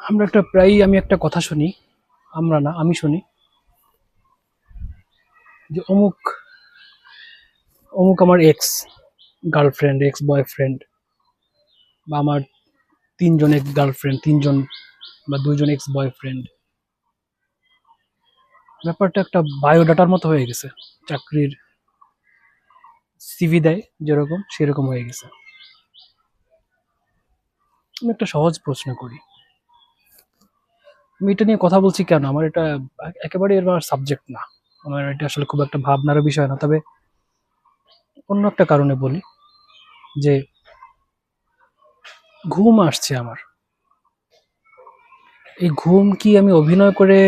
আমরা একটা প্রায়ই আমি একটা কথা শুনি, আমরা না, আমি শুনি। যে অমুক অমুক আমার এক্স গার্লফ্রেন্ড এক্স বয়ফ্রেন্ড বা আমার তিনজন এক্স গার্লফ্রেন্ড তিনজন বা দুইজন এক্স বয়ফ্রেন্ড ব্যাপারটা একটা বায়োডাটার মতো হয়ে গেছে। চাকরির সিভি দেয়, যেরকম, সেরকম হয়ে গেছে। আমি একটা সহজ প্রশ্ন করি। আমি এটা নিয়ে কথা বলছি কেন? আমার এটা একেবারে এর সাবজেক্ট না। আমার এটা আসলে খুব একটা ভাবনার বিষয় না। তবে অন্য একটা কারণে বলি যে, ঘুম আসছে আমার। এই ঘুম কি আমি অভিনয় করে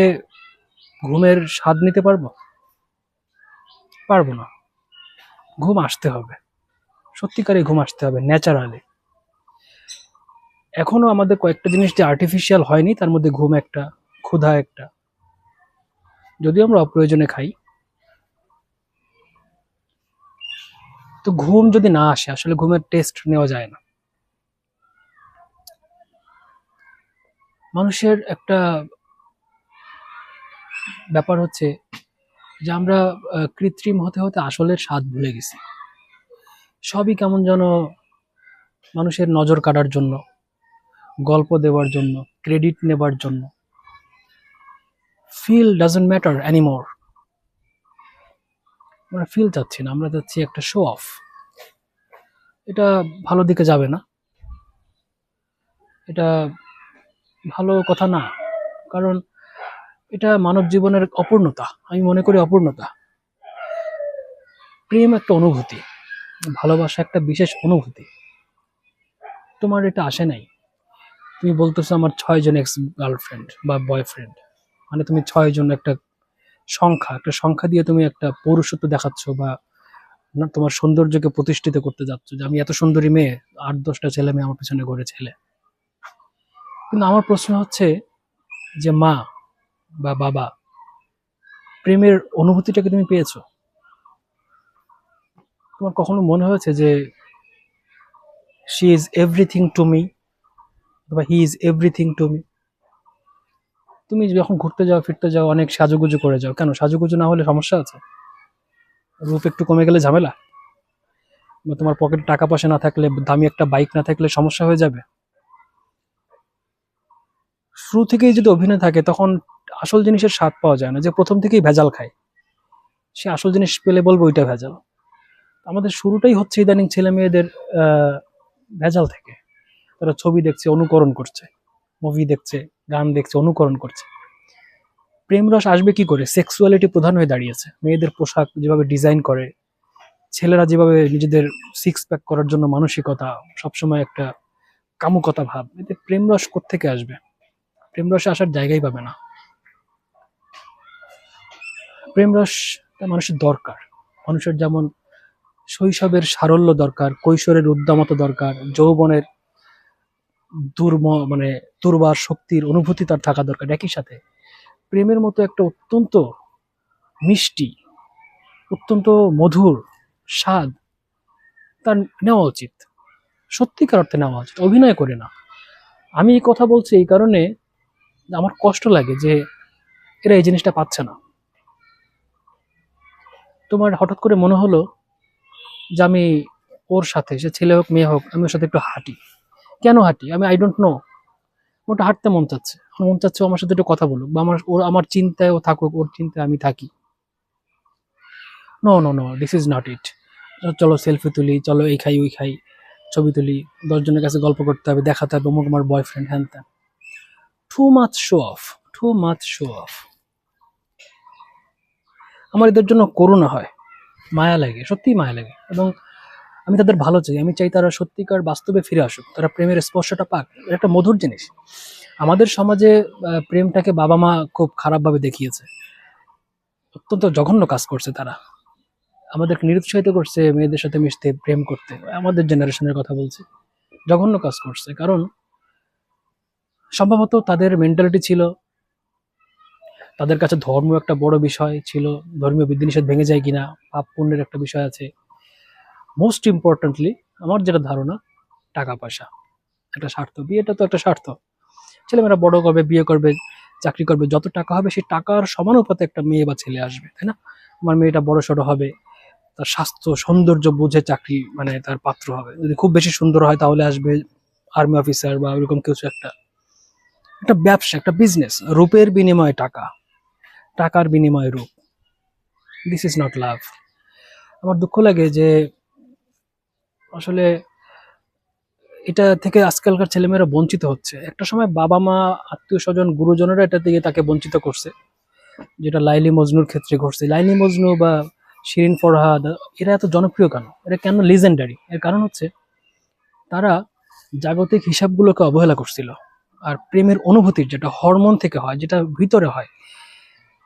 ঘুমের স্বাদ নিতে পারব? পারব না। ঘুম আসতে হবে। সত্যিকারে ঘুম আসতে হবে, ন্যাচারালি। এখনও আমাদের কয়েকটা জিনিস যে আর্টিফিশিয়াল হয়নি, তার মধ্যে ঘুম একটা, ক্ষুধা একটা। যদিও আমরা অপ্রয়োজনে খাই। তো ঘুম যদি না আসে, আসলে ঘুমের টেস্ট নেওয়া যায় না। মানুষের একটা ব্যাপার হচ্ছে যে আমরা কৃত্রিম হতে হতে আসলের স্বাদ ভুলে গেছি। সবই কেমন যেন মানুষের নজর কাটার জন্য গল্প দেওয়ার জন্য ক্রেডিট নেবার জন্য। ফিল ডাজন্ট ম্যাটার অ্যানিমোর আমরা ফিল চাচ্ছি না, আমরা চাচ্ছি একটা শো অফ এটা ভালো দিকে যাবে না। এটা ভালো কথা না, কারণ এটা মানব জীবনের অপূর্ণতা, আমি মনে করি অপূর্ণতা। প্রেম একটা অনুভূতি, ভালোবাসা একটা বিশেষ অনুভূতি। তোমার এটা আসে নাই। তুমি বলতেছো আমার ছয় জন এক্স গার্লফ্রেন্ড বা বয়ফ্রেন্ড মানে তুমি ছয় জন একটা সংখ্যা একটা সংখ্যা দিয়ে তুমি একটা পৌরুষত্ব দেখাচ্ছ বা না, তোমার সৌন্দর্যকে প্রতিষ্ঠিত করতে যাচ্ছ যে আমি এত সুন্দরী মেয়ে, আট দশটা ছেলে মেয়ে আমার পেছনে ঘরে ছেলে। কিন্তু আমার প্রশ্ন হচ্ছে যে মা বা বাবা, প্রেমের অনুভূতিটাকে তুমি পেয়েছ? তোমার কখনো মনে হয়েছে যে she is everything to me অথবা he is everything to me তুমি যখন ঘুরতে যাও, ফিরতে যাও, অনেক সাজুগুজু করে যাও, কেন? সাজুগুজু না হলে সমস্যা আছে? রূপ একটু কমে গেলে ঝামেলা? বা তোমার পকেটে টাকা পয়সা না থাকলে, দামি একটা বাইক না থাকলে সমস্যা হয়ে যাবে? শুরু থেকেই যদি অভিনয় থাকে, তখন আসল জিনিসের স্বাদ পাওয়া যায় না। যে প্রথম থেকেই ভেজাল খায়। সে আসল জিনিস পেলে বলব ওইটা ভেজাল। আমাদের শুরুটাই হচ্ছে ইদানিং ছেলে মেয়েদের ভেজাল থেকে। তারা ছবি দেখছে, অনুকরণ করছে মুভি দেখছে, গান দেখছে, অনুকরণ করছে। প্রেম রস আসবে কি করে? সেক্সুয়ালিটি প্রধান হয়ে দাঁড়িয়েছে। মেয়েদের পোশাক যেভাবে ডিজাইন করে, ছেলেরা যেভাবে নিজেদের সিক্স প্যাক করার জন্য মানসিকতা, সবসময় একটা কামুকতা ভাব, এতে প্রেম রস কোত্থেকে আসবে? প্রেম রসে আসার জায়গাই পাবে না। প্রেম রসটা মানুষের দরকার। মানুষের যেমন শৈশবের সারল্য দরকার, কৈশোরের উদ্দামতা দরকার, যৌবনের দুর্ম মানে দুর্বার শক্তির অনুভূতি তার থাকা দরকার। একই সাথে প্রেমের মতো একটা অত্যন্ত মিষ্টি, অত্যন্ত মধুর স্বাদ তার নেওয়া উচিত। সত্যিকার অর্থে নেওয়া উচিত। অভিনয় করে না। আমি এই কথা বলছি এই কারণে আমার কষ্ট লাগে যে এরা এই জিনিসটা পাচ্ছে না। তোমার হঠাৎ করে মনে হলো যে আমি ওর সাথে, সে ছেলে হোক, মেয়ে হোক, আমি ওর সাথে একটু হাঁটি। কেন হাঁটি? আমি আই ডোন্ট নো ওটা হাঁটতে মন চাচ্ছে। আমার মন চাচ্ছে আমার সাথে একটু কথা বলুক বা আমার, ওর, আমার চিন্তায় ও থাকুক, ওর চিন্তায় আমি থাকি। No no no this is not it চলো সেলফি তুলি, চলো এই খাই, ওই খাই, ছবি তুলি, দশজনের কাছে গল্প করতে হবে, দেখাতে হবে, অমুক আমার বয়ফ্রেন্ড হ্যান ত্যান। Too much show off too much show off আমার এদের জন্য করুণা হয়। মায়া লাগে, সত্যিই মায়া লাগে। এবং আমি তাদের ভালো চাই, আমি চাই তারা সত্যিকার বাস্তবে ফিরে আসুক, তারা প্রেমের স্পর্শটা পাক। একটা মধুর জিনিস। আমাদের সমাজে প্রেমটাকে বাবা মা খুব খারাপভাবে দেখিয়েছে। অত্যন্ত জঘন্য কাজ করছে তারা। আমাদেরকে নিরুৎসাহিত করছে, মেয়েদের সাথে মিশতে, প্রেম করতে। আমাদের জেনারেশনের কথা বলছি। জঘন্য কাজ করছে, কারণ সম্ভবত তাদের মেন্টালিটি ছিল, তাদের কাছে ধর্ম একটা বড় বিষয় ছিল, ধর্মীয় বিধিনিষেধ ভেঙে যায় কিনা, পাপ পুণ্যের একটা বিষয় আছে। মোস্ট ইম্পর্টেন্টলি আমার যেটা ধারণা, টাকা পয়সা। একটা স্বার্থ। বিয়েটা তো একটা স্বার্থ। ছেলেমেয়েরা বড় করবে, বিয়ে করবে, চাকরি করবে, যত টাকা হবে সেই টাকার সমানুপাতে একটা মেয়ে বা ছেলে আসবে, তাই না? আমার মেয়েটা বড় সড়ো হবে, তার স্বাস্থ্য সৌন্দর্য বুঝে চাকরি মানে তার পাত্র হবে। যদি খুব বেশি সুন্দর হয় তাহলে আসবে আর্মি অফিসার বা ওইরকম কিছু একটা। একটা ব্যবসা, একটা বিজনেস রূপের বিনিময়ে টাকা। টাকার বিনিময়ে রূপ। দিস ইজ নট লাভ আমার দুঃখ লাগে যে আসলে এটা থেকে আজকালকার ছেলেমেয়েরা বঞ্চিত হচ্ছে। একটা সময় বাবা মা, আত্মীয় স্বজন, গুরুজনেরা এটা থেকে তাকে বঞ্চিত করছে। যেটা লাইলি মজনুর ক্ষেত্রে ঘটছে। লাইলি মজনু বা শিরিন ফরহাদ, এরা এত জনপ্রিয় কেন? এরা কেন লিজেন্ডারি এর কারণ হচ্ছে তারা জাগতিক হিসাবগুলোকে অবহেলা করছিল। আর প্রেমের অনুভূতির যেটা হরমোন থেকে হয়, যেটা ভিতরে হয়,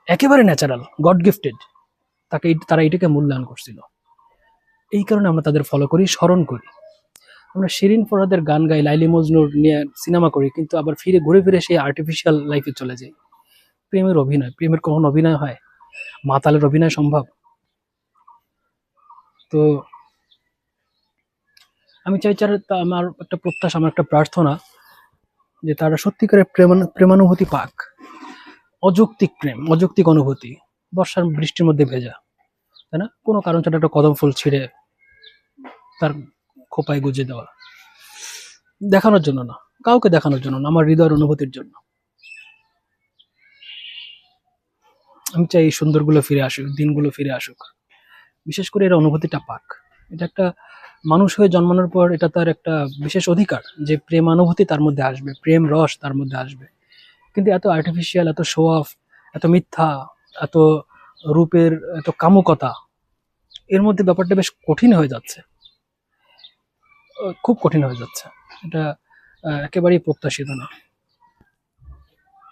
একেবারে ন্যাচারাল গড গিফটেড তাকে, তারা এটাকে মূল্যায়ন করছিল। এই কারণে আমরা তাদের ফলো করি, স্মরণ করি। আমরা শিরিন ফরহাদের গান গাই, লাইলি মজনুর নিয়ে সিনেমা করি, কিন্তু আবার ফিরে ঘুরে ফিরে সেই আর্টিফিশিয়াল লাইফে চলে যাই। প্রেমের অভিনয়, প্রেমের কখন অভিনয় হয়? মাতালের অভিনয় সম্ভব? তো আমি চাই চার আমার একটা প্রত্যাশা, আমার একটা প্রার্থনা যে তারা সত্যিকারের প্রেমান- প্রেমানুভূতি পাক। অযৌক্তিক প্রেম, অযৌক্তিক অনুভূতি, বর্ষার বৃষ্টির মধ্যে ভেজা, তাই না? কোনো কারণ ছাড়া একটা কদম ফুল ছিঁড়ে তার খোপায় গুজে দেওয়া। দেখানোর জন্য না, কাউকে দেখানোর জন্য না, আমার হৃদয়ের অনুভূতির জন্য। আমি চাই এই সুন্দরগুলো ফিরে আসুক, দিনগুলো ফিরে আসুক। বিশেষ করে এর অনুভূতিটা পাক। এটা একটা মানুষ হয়ে জন্মানোর পর এটা তার একটা বিশেষ অধিকার যে প্রেমানুভূতি তার মধ্যে আসবে, প্রেম রস তার মধ্যে আসবে। কিন্তু এত আর্টিফিশিয়াল এত শো অফ এত মিথ্যা, এত রূপের, এত কামুকতা, এর মধ্যে ব্যাপারটা বেশ কঠিন হয়ে যাচ্ছে। খুব কঠিন হয়ে যাচ্ছে। এটা একেবারেই প্রত্যাশিত না।